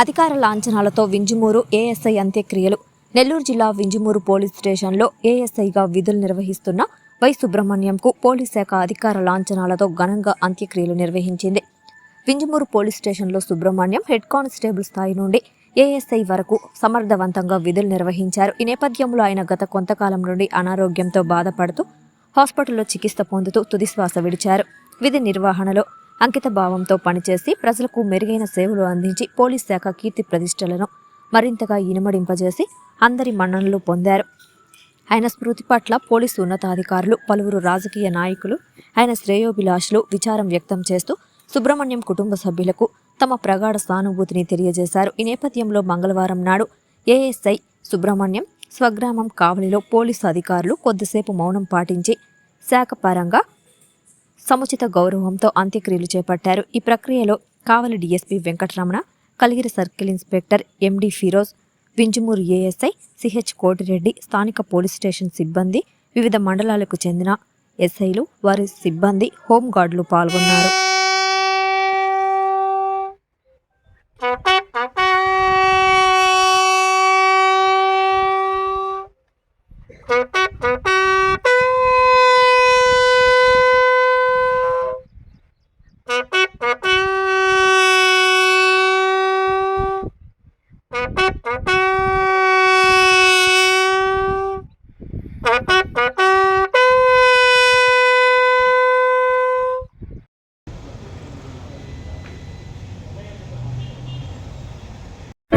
అధికార లాంఛనాలతో వింజమూరు ఏఎస్ఐ అంత్యక్రియలు. నెల్లూరు జిల్లా వింజమూరు పోలీస్ స్టేషన్లో ఏఎస్ఐగా విధులు నిర్వహిస్తున్న వై సుబ్రహ్మణ్యంకు పోలీస్ శాఖ అధికార లాంఛనాలతో ఘనంగా అంత్యక్రియలు నిర్వహించింది. వింజమూరు పోలీస్ స్టేషన్లో సుబ్రహ్మణ్యం హెడ్ కానిస్టేబుల్ స్థాయి నుండి ఏఎస్ఐ వరకు సమర్థవంతంగా విధులు నిర్వహించారు. ఈ నేపథ్యంలో ఆయన గత కొంతకాలం నుండి అనారోగ్యంతో బాధపడుతూ హాస్పిటల్లో చికిత్స పొందుతూ తుదిశ్వాస విడిచారు. విధి నిర్వహణలో అంకిత భావంతో పనిచేసి ప్రజలకు మెరుగైన సేవలు అందించి పోలీస్ శాఖ కీర్తి ప్రతిష్టలను మరింతగా ఇనుమడింపజేసి అందరి మన్ననలు పొందారు. ఆయన స్మృతి పట్ల పోలీసు ఉన్నతాధికారులు పలువురు రాజకీయ నాయకులు ఆయన శ్రేయోభిలాషులు విచారం వ్యక్తం చేస్తూ సుబ్రహ్మణ్యం కుటుంబ సభ్యులకు తమ ప్రగాఢ సానుభూతిని తెలియజేశారు. ఈ నేపథ్యంలో మంగళవారం నాడు ఏఎస్ఐ సుబ్రహ్మణ్యం స్వగ్రామం కావలిలో పోలీసు అధికారులు కొద్దిసేపు మౌనం పాటించి శాఖ పరంగా సముచిత గౌరవంతో అంత్యక్రియలు చేపట్టారు. ఈ ప్రక్రియలో Kavali DSP Venkataramana Kaligiri circle inspector MD Feroz Vinjamuru ASI CH Kotireddy స్థానిక పోలీస్ స్టేషన్ సిబ్బంది వివిధ మండలాలకు చెందిన ఎస్ఐలు వారి సిబ్బంది హోంగార్డులు పాల్గొన్నారు. Thank you.